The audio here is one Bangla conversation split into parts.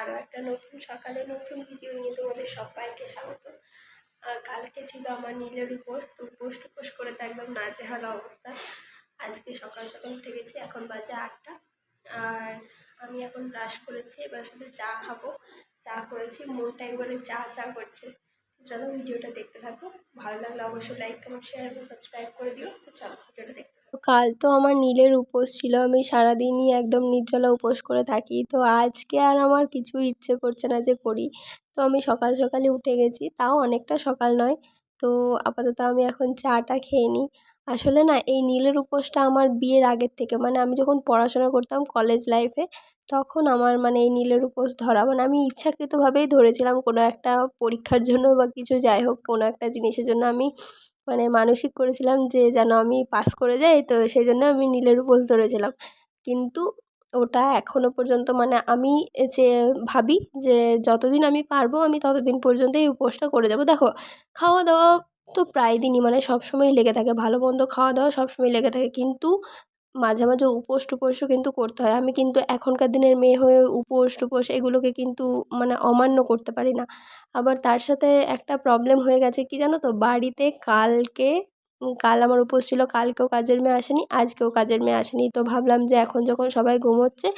আরও একটা নতুন, সকালে নতুন ভিডিও নিয়ে তোমাদের সবাইকে স্বাগত। কালকে ছিল আমার নীলের উপোস তো উপোস টুপোস করে তো একদম নাজেহাল অবস্থা। আজকে সকাল সকাল উঠে গেছি, এখন বাজে আটটা। আর আমি এখন ব্রাশ করেছি, এবার শুধু চা খাব। চা করেছি, মনটা একবারে চা চা করছে। চলো ভিডিওটা দেখতে থাকো। ভালো লাগলে অবশ্যই লাইক কমেন্ট শেয়ার এবং সাবস্ক্রাইব করে দিও। তো চলো ভিডিওটা দেখতে। কাল তো আমার নীলের উপোস ছিল। আমি সারাদিনই একদম নির্জলা উপোস করে থাকি। তো আজকে আর আমার কিছু ইচ্ছে করছে না যে করি। তো আমি সকাল সকালে উঠে গেছি। তাও অনেকটা সকাল নয়। তো আপাতত আমি এখন চাটা খেয়ে নিই। আসলে না, এই নীলের উপোসটা আমার বিয়ের আগের থেকে। মানে আমি যখন পড়াশোনা করতাম কলেজ লাইফে তখন আমার মানে এই নীলের উপোস ধরা। মানে আমি ইচ্ছাকৃতভাবেই ধরেছিলাম কোনো একটা পরীক্ষার জন্য বা কিছু যাই হোক, কোনো একটা জিনিসের জন্য আমি মানে মানসিক করেছিলাম যে যেন আমি পাস করে যাই, তো সেই জন্য আমি নীলের উপোস ধরেছিলাম। কিন্তু ওটা এখনও পর্যন্ত মানে আমি যে ভাবি যে যতদিন আমি পারব আমি ততদিন পর্যন্ত এই উপোসটা করে যাব। দেখো খাওয়া দাওয়া তো প্রায় দিনই মানে সবসময় লেগে থাকে ভালো মন্দ খাওয়া দাওয়া সবসময় লেগে থাকে। কিন্তু মাঝে মাঝে উপোস টুপোসও কিন্তু করতে হয়। আমি কিন্তু এখনকার দিনের মেয়ে হয়ে উপোস টুপোস এগুলোকে কিন্তু মানে অমান্য করতে পারি না। আবার তার সাথে একটা প্রবলেম হয়ে গেছে কি জানো তো? বাড়িতে কালকে, কাল আমার উপোস ছিল, কালকেও কাজের মেয়ে আসেনি, আজকেও কাজের মেয়ে আসেনি। তো ভাবলাম যে এখন যখন সবাই ঘুমোচ্ছে,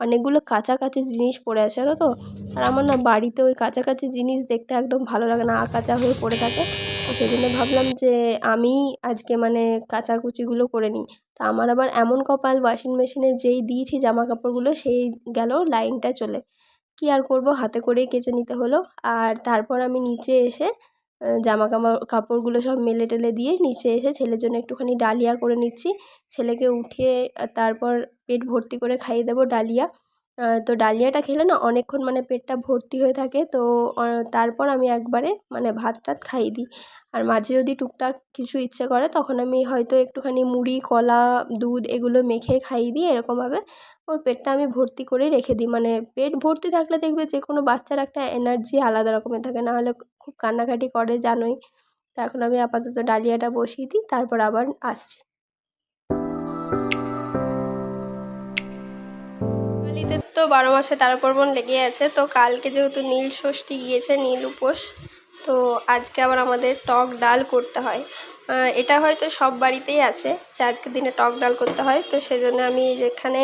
অনেকগুলো কাছাকাছি জিনিস পড়ে আছে, জানো তো? আর আমার না বাড়িতে ওই কাছাকাছি জিনিস দেখতে একদম ভালো লাগে না, আকাচা হয়ে পড়ে থাকে। তো সেই জন্য ভাবলাম যে আমি আজকে মানে কাচাকুচিগুলো করে নিই। তো আমার আবার এমন কপাল ওয়াশিং মেশিনে যেই দিয়েছি জামা কাপড়গুলো সেই গেল লাইনটা চলে। কী আর করব? হাতে করেই কেচে নিতে হলো। আর তারপর আমি নিচে এসে জামা কাপড় কাপড়গুলো সব মেলে টেলে দিয়ে নিচে এসে ছেলের জন্য একটুখানি ডালিয়া করে নিচ্ছি। ছেলেকে উঠিয়ে, তারপর পেট ভর্তি করে খাইয়ে দেবো ডালিয়া। তো ডালিয়াটা খেলে না অনেকক্ষণ মানে পেটটা ভর্তি হয়ে থাকে, তো তারপর আমি একবারে মানে ভাত টাত খাইয়ে দিই। আর মাঝে যদি টুকটাক কিছু ইচ্ছে করে তখন আমি হয়তো একটুখানি মুড়ি, কলা, দুধ এগুলো মেখে খাইয়ে দিই এরকমভাবে। ওর পেটটা আমি ভর্তি করেই রেখে দিই। মানে পেট ভর্তি থাকলে দেখবে যে কোনো বাচ্চার একটা এনার্জি আলাদা রকমের থাকে নাহলে খুব কান্নাকাটি করে, জানোই। তো এখন আমি আপাতত ডালিয়াটা বসিয়ে দিই, তারপর আবার আসছি। তো বারো মাসে তেরো পার্বণ লেগে আছে। তো কালকে যেহেতু নীল ষষ্ঠী গিয়েছে, নীল উপোস, তো আজকে আবার আমাদের টক ডাল করতে হয়। এটা হয়তো সব বাড়িতেই আছে যে আজকের দিনে টক ডাল করতে হয়। তো সেজন্য আমি এখানে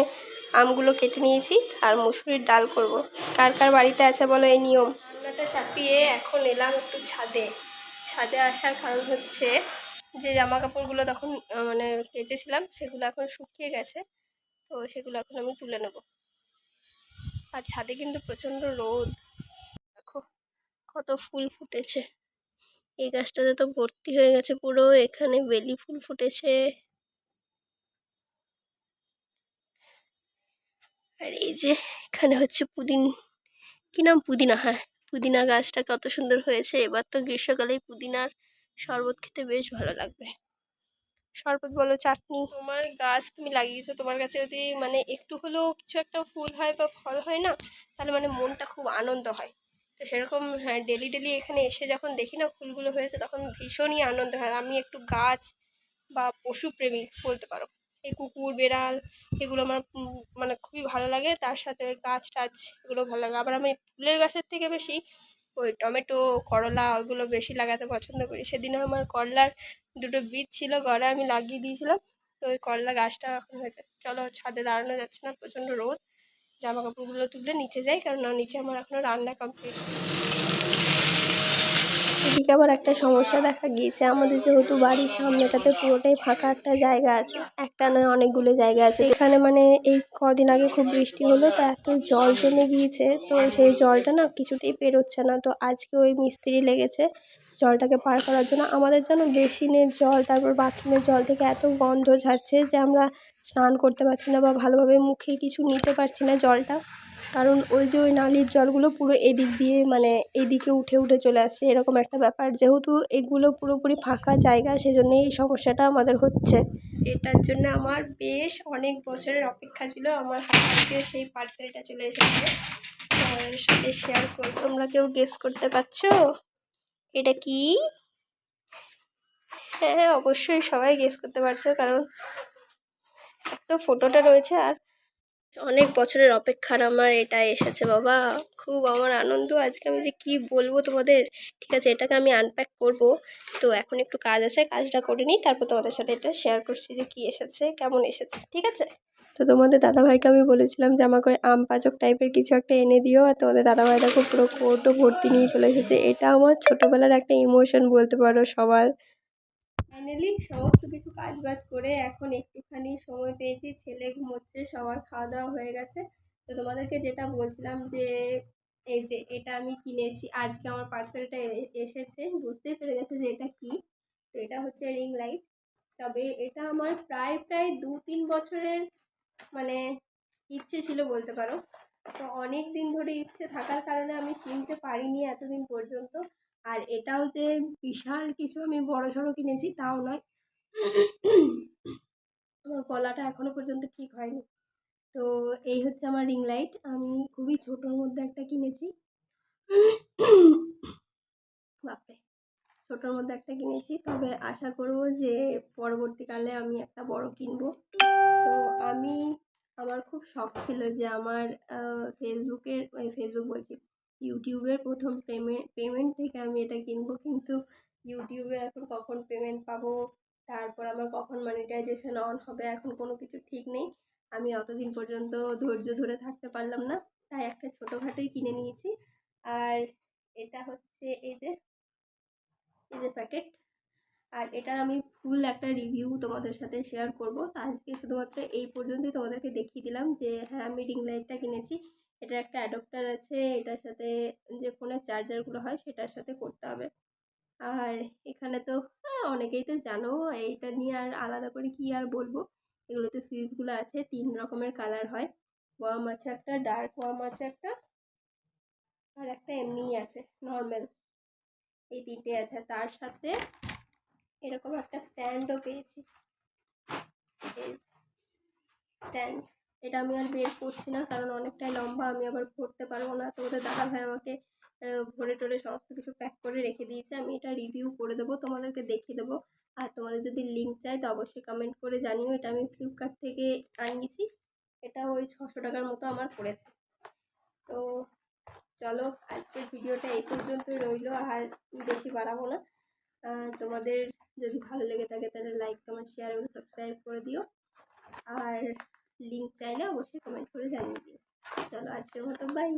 আমগুলো কেটে নিয়েছি আর মুসুরির ডাল করব। কার কার বাড়িতে আছে বলো এই নিয়ম? রান্নাটা চাপিয়ে এখন এলাম একটু ছাদে। ছাদে আসার কারণ হচ্ছে যে জামা কাপড়গুলো তখন মানে কেচেছিলাম, সেগুলো এখন শুকিয়ে গেছে। তো সেগুলো এখন আমি তুলে নেব। আর ছাদে কিন্তু প্রচণ্ড রোদ। দেখো কত ফুল ফুটেছে। এই গাছটাতে তো ভর্তি হয়ে গেছে পুরো, এখানে বেলি ফুল ফুটেছে। আর এই যে এখানে হচ্ছে পুদিন কি নাম পুদিনা? হ্যাঁ পুদিনা গাছটা কত সুন্দর হয়েছে। এবার তো গ্রীষ্মকালে পুদিনার শরবত খেতে বেশ ভালো লাগবে। শরবত বলো, চাটনি। তোমার গাছ তুমি লাগিয়েছো, তোমার কাছে যদি মানে একটু হলেও কিছু একটা ফুল হয় বা ফল হয় না, তাহলে মানে মনটা খুব আনন্দ হয়। তো সেরকম হ্যাঁ ডেলি ডেলি এখানে এসে যখন দেখি না ফুলগুলো হয়েছে, তখন ভীষণই আনন্দ হয়। আমি একটু গাছ বা পশুপ্রেমী বলতে পারো। এই কুকুর, বেড়াল, এগুলো আমার মানে খুবই ভালো লাগে। তার সাথে গাছ টাছ, এগুলো ভালো লাগে। আবার আমি ফুলের গাছের থেকে বেশি ওই টমেটো, করলা ওগুলো বেশি লাগাতে পছন্দ করি। সেদিনে আমার করলার দুটো বীজ ছিল গড়ে আমি লাগিয়ে দিয়েছিলাম। তো ওই করলা গাছটা এখন হয়েছে। চলো ছাদে দাঁড়ানো যাচ্ছে না, প্রচণ্ড রোদ। জামা কাপড়গুলো তুলে নিচে যাই কারণ নিচে আমার এখনও রান্না কমপ্লিট এদিকে আবার একটা সমস্যা দেখা গিয়েছে। আমাদের যেহেতু বাড়ির সামনেটাতে পুরোটাই ফাঁকা একটা জায়গা আছে। একটা নয়, অনেকগুলো জায়গা আছে। এখানে মানে এই কদিন আগে খুব বৃষ্টি হলো, তো এত জল জমে গিয়েছে। তো সেই জলটা না কিছুতেই পেরোচ্ছে না। তো আজকে ওই মিস্ত্রি লেগেছে জলটাকে পার করার জন্য। আমাদের যেন বেসিনের জল, তারপর বাথরুমের জল থেকে এত গন্ধ ছাড়ছে যে আমরা স্নান করতে পারছি না বা ভালোভাবে মুখে কিছু নিতে পারছি না জলটা। কারণ ওই যে ওই নালির জলগুলো পুরো এদিক দিয়ে মানে এদিকে উঠে উঠে চলে আসছে, এরকম একটা ব্যাপার। যেহেতু এগুলো পুরোপুরি ফাঁকা জায়গা সেজন্য এই সমস্যাটা আমাদের হচ্ছে। যেটার জন্য আমার বেশ অনেক বছরের অপেক্ষা ছিল, আমার হাত সেই পার্সেলটা চলে এসেছে। সাথে শেয়ার করব, তোমরা কেউ গেস করতে পারছ? এটা কি? হ্যাঁ অবশ্যই সবাই গেস করতে পারছ, কারণ এক তো ফটোটা রয়েছে আর অনেক বছরের অপেক্ষার আমার এটা এসেছে, বাবা। খুব আমার আনন্দ। আজকে আমি যে কি বলব তোমাদের? ঠিক আছে, এটাকে আমি আনপ্যাক করব। তো এখন একটু কাজ আছে, কাজটা করে নিই, তারপর তোমাদের সাথে এটা শেয়ার করছি যে কি এসেছে, কেমন এসেছে, ঠিক আছে? তো তোমাদের দাদাভাইকে আমি বলেছিলাম যে আমাকে আম পাচক টাইপের কিছু একটা এনে দিও, আর তোমাদের দাদাভাই দেখো পুরো কোটো ভর্তি নিয়ে চলে এসেছে। এটা আমার ছোটোবেলার একটা ইমোশন বলতে পারো সবার। ফাইনালি সমস্ত কিছু কাজ বাজ করে এখন একটুখানি সময় পেয়েছি, ছেলে ঘুমোচ্ছে, সবার খাওয়া দাওয়া হয়ে গেছে। তো তোমাদেরকে যেটা বলছিলাম যে, এই যে এটা আমি কিনেছি, আজকে আমার পার্সেলটা এসেছে, বুঝতেই পেরে গেছে যে এটা কি? তো এটা হচ্ছে রিং লাইট তবে এটা আমার প্রায় প্রায় দু তিন বছরের মানে ইচ্ছে ছিল বলতে পারো। তো অনেক দিন ধরে ইচ্ছে থাকার কারণে আমি কিনতে পারিনি এতদিন পর্যন্ত। আর এটাও যে বিশাল কিছু আমি বড় সড়ো কিনেছি, তাও নয়। আমার গলাটা এখনও পর্যন্ত ঠিক হয়নি। তো এই হচ্ছে আমার রিং লাইট। আমি খুবই ছোটোর মধ্যে একটা কিনেছি। বাপরে! ছোটোর মধ্যে একটা কিনেছি। তবে আশা করব যে পরবর্তীকালে আমি একটা বড় কিনবো। তো আমি, আমার খুব শখ ছিল যে আমার ফেসবুকের ফেসবুক বলছি ইউটিউবের প্রথম পেমেন্ট পেমেন্ট থেকে আমি এটা কিনবো। কিন্তু ইউটিউবে এখন কখন পেমেন্ট পাবো? তারপর আমার কখন মনিটাইজেশন অন হবে? এখন কোনো কিছু ঠিক নেই। আমি অতদিন পর্যন্ত ধৈর্য ধরে থাকতে পারলাম না। তাই একটা ছোটোখাটোই কিনে নিয়েছি। আর এটা হচ্ছে এই যে এই যে প্যাকেট আর এটার আমি ফুল একটা রিভিউ তোমাদের সাথে শেয়ার করব। তো আজকে শুধুমাত্র এই পর্যন্তই তোমাদেরকে দেখিয়ে দিলাম যে হ্যাঁ আমি রিং লাইটটা কিনেছি। এটার একটা অ্যাডপ্টার আছে, এটার সাথে যে ফোনের চার্জারগুলো হয়, সেটার সাথে করতে হবে। আর এখানে তো হ্যাঁ অনেকেই তো জানো, এইটা নিয়ে আর আলাদা করে কি আর বলব? এগুলোতে সুইচগুলো আছে, তিন রকমের কালার হয়। ওয়ার্ম আছে একটা ডার্ক ওয়ার্ম আছে একটা, আর একটা এমনিই আছে নর্মাল এই তিনটে আছে, তার সাথে এরকম একটা স্ট্যান্ডও পেয়েছি। স্ট্যান্ড এটা আমি আর বের করছি না, কারণ অনেকটাই লম্বা, আমি আবার ভরতে পারব না। তো ওদের দাদা ভাই আমাকে ভরে টরে সমস্ত কিছু প্যাক করে রেখে দিয়েছে। আমি এটা রিভিউ করে দেবো, তোমাদেরকে দেখিয়ে দেবো। আর তোমাদের যদি লিঙ্ক চাই, তো অবশ্যই কমেন্ট করে জানিও। এটা আমি ফ্লিপকার্ট থেকে আনিয়েছি। এটা ওই ছশো টাকার মতো আমার পড়েছে। তো চলো, আজকের ভিডিওটা এই পর্যন্তই রইল। আর বেশি বাড়াবো না। তোমাদের যদি ভালো লেগে থাকে, তাহলে লাইক কমেন্ট শেয়ার এবং সাবস্ক্রাইব করে দিও। আর লিঙ্ক চাইলে অবশ্যই কমেন্ট করে জানিয়ে দিও। চলো আজকের মতো বাই